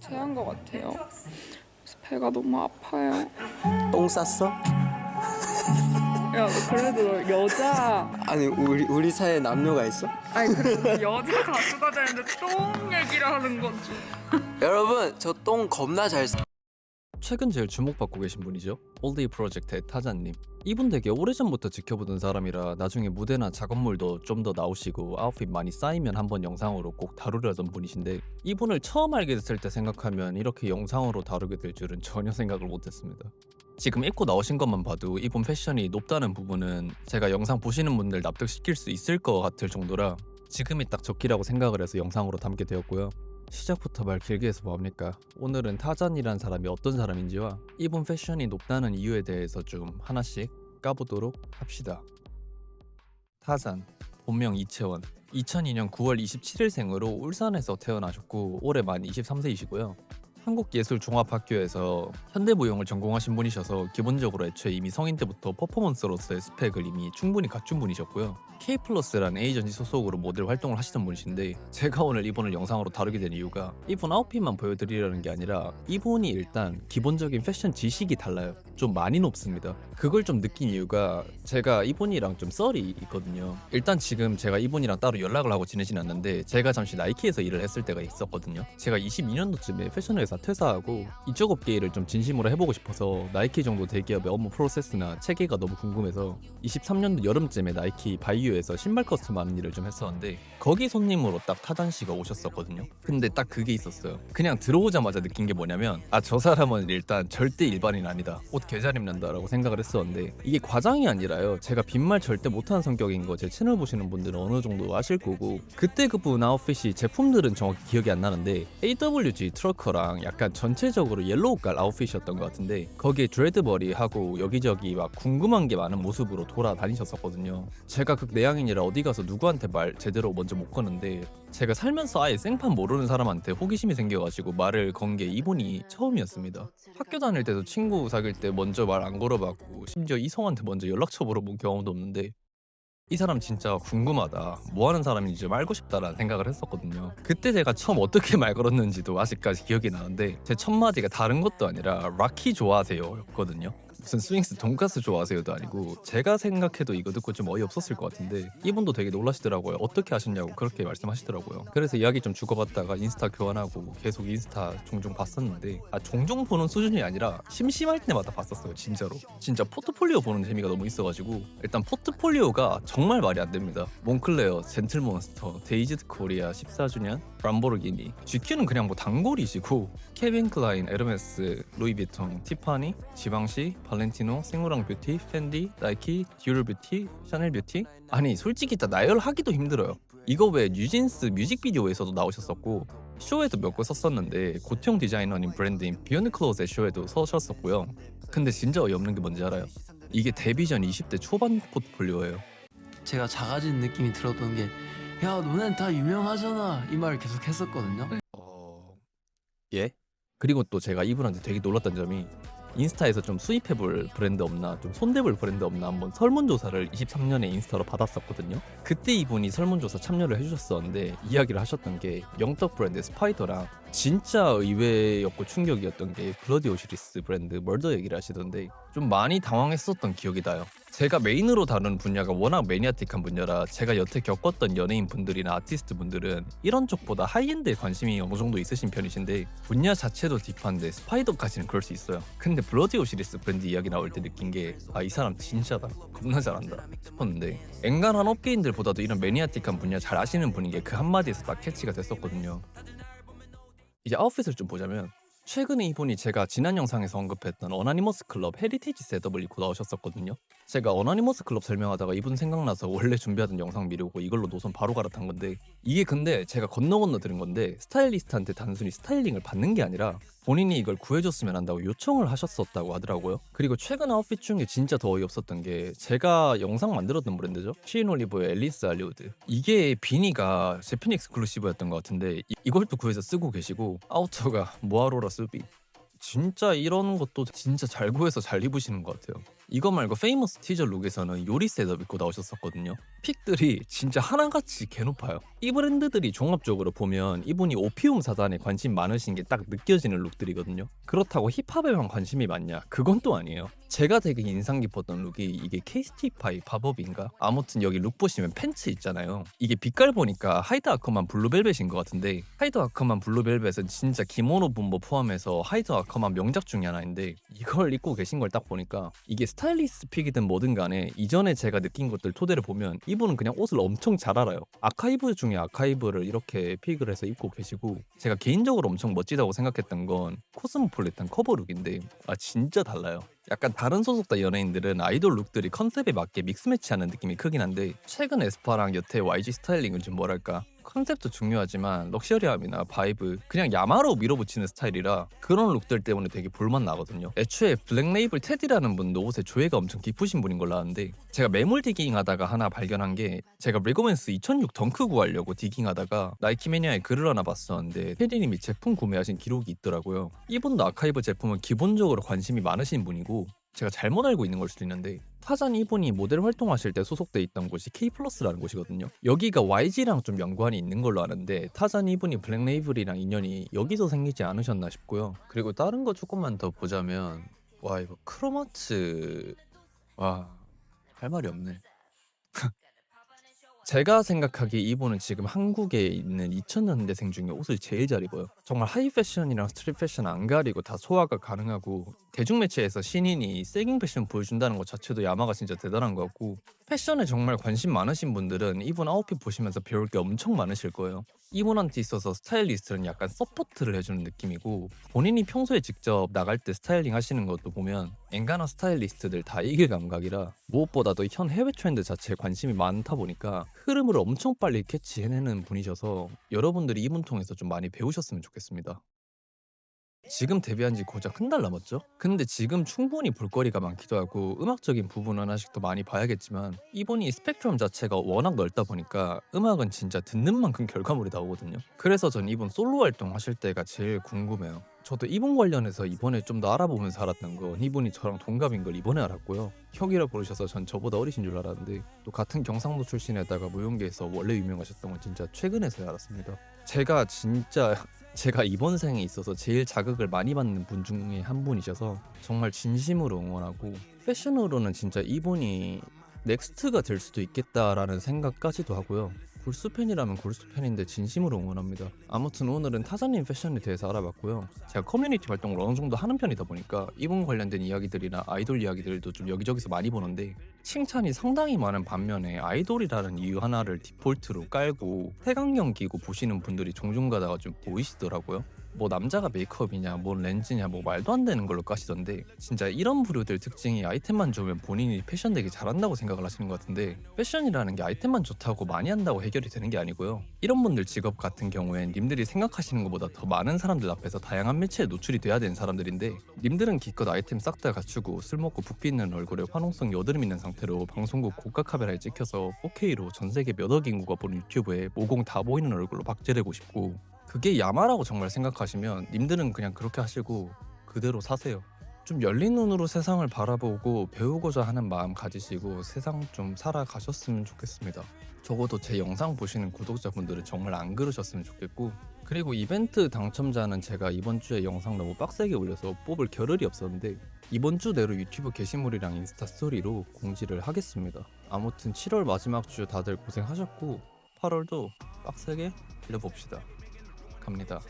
체한 것 같아요. 그래서 배가 너무 아파요. 똥 쌌어? 야, 그래도 여자 아니 우리 우리 사이에 남녀가 있어? 아니 그래도 여자 가수가 되는데 똥 얘기를 하는 거지. 여러분 저 똥 겁나 잘 싸. 최근 제일 주목받고 계신 분이죠. 올데이 프로젝트의 타잔님. 이분 되게 오래전부터 지켜보던 사람이라 나중에 무대나 작업물도 좀 더 나오시고 아웃핏 많이 쌓이면 한번 영상으로 꼭 다루려던 분이신데 이분을 처음 알게 됐을 때 생각하면 이렇게 영상으로 다루게 될 줄은 전혀 생각을 못했습니다. 지금 입고 나오신 것만 봐도 이분 패션이 높다는 부분은 제가 영상 보시는 분들 납득시킬 수 있을 것 같을 정도라 지금이 딱 적기라고 생각을 해서 영상으로 담게 되었고요. 시작부터 말 길게 해서 뭐합니까? 오늘은 타잔이란 사람이 어떤 사람인지와 이분 패션이 높다는 이유에 대해서 좀 하나씩 까보도록 합시다. 타잔, 본명 이채원, 2002년 9월 27일생으로 울산에서 태어나셨고 올해 만 23세이시고요. 한국예술종합학교에서 현대무용을 전공하신 분이셔서 기본적으로 애초에 이미 성인 때부터 퍼포먼스로서의 스펙을 이미 충분히 갖춘 분이셨고요. K플러스라는 에이전시 소속으로 모델 활동을 하시던 분이신데 제가 오늘 이분을 영상으로 다루게 된 이유가 이분 아웃핏만 보여드리려는 게 아니라 이분이 일단 기본적인 패션 지식이 달라요. 좀 많이 높습니다. 그걸 좀 느낀 이유가 제가 이분이랑 좀 썰이 있거든요. 일단 지금 제가 이분이랑 따로 연락을 하고 지내진 않는데 제가 잠시 나이키에서 일을 했을 때가 있었거든요. 제가 22년도쯤에 패션 회사 퇴사하고 이쪽 업계 일을 좀 진심으로 해보고 싶어서 나이키 정도 대기업의 업무 프로세스나 체계가 너무 궁금해서 23년도 여름쯤에 나이키 바이오에서 신발 커스텀 하는 일을 좀 했었는데 거기 손님으로 딱 타잔 씨가 오셨었거든요. 근데 딱 그게 있었어요. 그냥 들어오자마자 느낀 게 뭐냐면 아 저 사람은 일단 절대 일반인 아니다. 옷 개 잘 입는다라고 생각을 했었는데 이게 과장이 아니라요. 제가 빈말 절대 못하는 성격인 거 제 채널 보시는 분들은 어느 정도 아실 거고 그때 그분 아웃핏이 제품들은 정확히 기억이 안 나는데 AWG 트러커랑 약간 전체적으로 옐로우깔 아웃핏이었던 것 같은데 거기에 드레드 머리하고 여기저기 막 궁금한 게 많은 모습으로 돌아다니셨었거든요. 제가 극내향인이라 어디 가서 누구한테 말 제대로 먼저 못 거는데 제가 살면서 아예 생판 모르는 사람한테 호기심이 생겨가지고 말을 건 게 이분이 처음이었습니다. 학교 다닐 때도 친구 사귈 때 먼저 말 안 걸어봤고 심지어 이성한테 먼저 연락처 물어본 경험도 없는데 이 사람 진짜 궁금하다. 뭐 하는 사람인지 좀 알고 싶다라는 생각을 했었거든요. 그때 제가 처음 어떻게 말 걸었는지도 아직까지 기억이 나는데 제 첫 마디가 다른 것도 아니라 락키 좋아하세요 였거든요. 무슨 스윙스 돈가스 좋아하세요도 아니고 제가 생각해도 이거 듣고 좀 어이없었을 것 같은데 이분도 되게 놀라시더라고요. 어떻게 하셨냐고 그렇게 말씀하시더라고요. 그래서 이야기 좀 주고받다가 인스타 교환하고 계속 인스타 종종 봤었는데 아 종종 보는 수준이 아니라 심심할 때마다 봤었어요. 진짜로. 진짜 포트폴리오 보는 재미가 너무 있어가지고 일단 포트폴리오가 정말 말이 안 됩니다. 몬클레어, 젠틀몬스터, 데이지드 코리아 14주년, 람보르기니, GQ는 그냥 뭐 단골이시고 케빈 클라인, 에르메스, 루이비통, 티파니, 지방시, 발렌티노, 생로랑 뷰티, 팬디, 나이키, 듀얼 뷰티, 샤넬 뷰티 아니 솔직히 다 나열하기도 힘들어요. 이거 외 뉴진스 뮤직비디오에서도 나오셨었고 쇼에도 몇거 썼었는데 고형 디자이너님 브랜드인 비욘드 클로즈의 쇼에도 서셨었고요. 근데 진짜 어이없는 게 뭔지 알아요? 이게 데뷔 전 20대 초반 포트폴리오예요. 제가 작아진 느낌이 들었던 게 야 너넨 다 유명하잖아 이 말을 계속 했었거든요 어... 예? 그리고 또 제가 이분한테 되게 놀랐던 점이 인스타에서 좀 수입해볼 브랜드 없나 좀 손대볼 브랜드 없나 한번 설문조사를 23년에 인스타로 받았었거든요. 그때 이분이 설문조사 참여를 해주셨었는데 이야기를 하셨던 게 영떡 브랜드 스파이더랑 진짜 의외였고 충격이었던 게 블러디 오시리스 브랜드 멀더 얘기를 하시던데 좀 많이 당황했었던 기억이 나요 제가 메인으로 다루는 분야가 워낙 매니아틱한 분야라 제가 여태 겪었던 연예인 분들이나 아티스트 분들은 이런 쪽보다 하이엔드에 관심이 어느 정도 있으신 편이신데 분야 자체도 딥한데 스파이더까지는 그럴 수 있어요. 근데 블러디 오시리스 브랜드 이야기 나올 때 느낀 게 아 이 사람 진짜다 겁나 잘한다 싶었는데 앵간한 업계인들보다도 이런 매니아틱한 분야 잘 아시는 분인 게 그 한마디에서 딱 캐치가 됐었거든요. 이제 아웃핏을 좀 보자면 최근에 이분이 제가 지난 영상에서 언급했던 어나니머스 클럽 헤리티지 셋업을 입고 나오셨었거든요. 제가 어나니머스 클럽 설명하다가 이분 생각나서 원래 준비하던 영상 미루고 이걸로 노선 바로 갈아탄 건데 이게 근데 제가 건너 건너 들은 건데 스타일리스트한테 단순히 스타일링을 받는 게 아니라 본인이 이걸 구해줬으면 한다고 요청을 하셨었다고 하더라고요. 그리고 최근 아웃핏 중에 진짜 더 어이없었던 게 제가 영상 만들었던 브랜드죠. 시인 올리브의 앨리스 알리우드. 이게 비니가 제핀 익스클루시브였던 것 같은데 이- 이걸 또 구해서 쓰고 계시고 아우터가 모아로라 수비. 진짜 이런 것도 진짜 잘 구해서 잘 입으시는 것 같아요. 이거 말고 페이머스 티저 룩에서는 요리 셋업 입고 나오셨었거든요. 픽들이 진짜 하나같이 개높아요. 이 브랜드들이 종합적으로 보면 이분이 오피움 사단에 관심 많으신 게 딱 느껴지는 룩들이거든요. 그렇다고 힙합에만 관심이 많냐? 그건 또 아니에요. 제가 되게 인상 깊었던 룩이 이게 KST5 팝업인가? 아무튼 여기 룩 보시면 팬츠 있잖아요. 이게 빛깔 보니까 하이드 아커만 블루벨벳인 것 같은데 하이드 아커만 블루벨벳은 진짜 기모노 분보 포함해서 하이드 아커만 명작 중에 하나인데 이걸 입고 계신 걸 딱 보니까 이게 스타일리스트 픽이든 뭐든 간에 이전에 제가 느낀 것들 토대로 보면 이분은 그냥 옷을 엄청 잘 알아요. 아카이브 중에 아카이브를 이렇게 픽을 해서 입고 계시고 제가 개인적으로 엄청 멋지다고 생각했던 건 코스모폴리탄 커버룩인데 아 진짜 달라요. 약간 다른 소속사 연예인들은 아이돌 룩들이 컨셉에 맞게 믹스매치하는 느낌이 크긴 한데 최근 에스파랑 여태 YG 스타일링은 좀 뭐랄까 컨셉도 중요하지만 럭셔리함이나 바이브 그냥 야마로 밀어붙이는 스타일이라 그런 룩들 때문에 되게 볼맛 나거든요. 애초에 블랙레이블 테디라는 분도 옷에 조예가 엄청 깊으신 분인 걸로 아는데 제가 매물 디깅 하다가 하나 발견한 게 제가 레고맨스 2006 덩크 구하려고 디깅 하다가 나이키 매니아에 글을 하나 봤었는데 테디님이 제품 구매하신 기록이 있더라고요. 이분도 아카이브 제품은 기본적으로 관심이 많으신 분이고 제가 잘못 알고 있는 걸 수도 있는데 타잔 이분이 모델 활동하실 때 소속돼 있던 곳이 K 플러스라는 곳이거든요. 여기가 YG랑 좀 연관이 있는 걸로 아는데 타잔 이분이 블랙레이블이랑 인연이 여기서 생기지 않으셨나 싶고요. 그리고 다른 거 조금만 더 보자면 와 이거 크로마츠 와 할 말이 없네. 제가 생각하기에 이분은 지금 한국에 있는 2000년대생 중에 옷을 제일 잘 입어요. 정말 하이 패션이랑 스트릿 패션 안 가리고 다 소화가 가능하고 대중 매체에서 신인이 세깅 패션 보여준다는 것 자체도 야마가 진짜 대단한 것 같고 패션에 정말 관심 많으신 분들은 이분 아웃핏 보시면서 배울 게 엄청 많으실 거예요. 이분한테 있어서 스타일리스트는 약간 서포트를 해주는 느낌이고 본인이 평소에 직접 나갈 때 스타일링 하시는 것도 보면 엔간한 스타일리스트들 다 이길 감각이라 무엇보다도 현 해외 트렌드 자체에 관심이 많다 보니까 흐름을 엄청 빨리 캐치해내는 분이셔서 여러분들이 이분 통해서 좀 많이 배우셨으면 좋겠습니다. 지금 데뷔한 지 고작 한 달 남았죠? 근데 지금 충분히 볼거리가 많기도 하고 음악적인 부분은 아직 더 많이 봐야겠지만 이분이 스펙트럼 자체가 워낙 넓다 보니까 음악은 진짜 듣는 만큼 결과물이 나오거든요. 그래서 전 이분 솔로 활동 하실 때가 제일 궁금해요. 저도 이분 관련해서 이번에 좀 더 알아보면서 알았던 건 이분이 저랑 동갑인 걸 이번에 알았고요. 형이라 부르셔서 전 저보다 어리신 줄 알았는데 또 같은 경상도 출신에다가 무용계에서 원래 유명하셨던 건 진짜 최근에서야 알았습니다. 제가 진짜 제가 이번 생에 있어서 제일 자극을 많이 받는 분 중에 한 분이셔서 정말 진심으로 응원하고 패션으로는 진짜 이분이 넥스트가 될 수도 있겠다라는 생각까지도 하고요. 골수 팬이라면 골수 팬인데 진심으로 응원합니다. 아무튼 오늘은 타자님 패션에 대해서 알아봤고요. 제가 커뮤니티 활동을 어느 정도 하는 편이다 보니까 이분 관련된 이야기들이나 아이돌 이야기들도 좀 여기저기서 많이 보는데 칭찬이 상당히 많은 반면에 아이돌이라는 이유 하나를 디폴트로 깔고 태강경 끼고 보시는 분들이 종종 가다가 좀 보이시더라고요. 뭐 남자가 메이크업이냐 뭐 렌즈냐 뭐 말도 안 되는 걸로 까시던데 진짜 이런 부류들 특징이 아이템만 좋으면 본인이 패션 되게 잘한다고 생각을 하시는 것 같은데 패션이라는 게 아이템만 좋다고 많이 한다고 해결이 되는 게 아니고요. 이런 분들 직업 같은 경우엔 님들이 생각하시는 것보다 더 많은 사람들 앞에서 다양한 매체에 노출이 돼야 되는 사람들인데 님들은 기껏 아이템 싹 다 갖추고 술 먹고 붓기 있는 얼굴에 화농성 여드름 있는 상태로 방송국 고가 카메라에 찍혀서 4K로 전 세계 몇 억 인구가 보는 유튜브에 모공 다 보이는 얼굴로 박제되고 싶고 그게 야마라고 정말 생각하시면 님들은 그냥 그렇게 하시고 그대로 사세요. 좀 열린 눈으로 세상을 바라보고 배우고자 하는 마음 가지시고 세상 좀 살아가셨으면 좋겠습니다. 적어도 제 영상 보시는 구독자분들은 정말 안 그러셨으면 좋겠고 그리고 이벤트 당첨자는 제가 이번 주에 영상 너무 빡세게 올려서 뽑을 겨를이 없었는데 이번 주 내로 유튜브 게시물이랑 인스타 스토리로 공지를 하겠습니다. 아무튼 7월 마지막 주 다들 고생하셨고 8월도 빡세게 달려봅시다. 갑니다.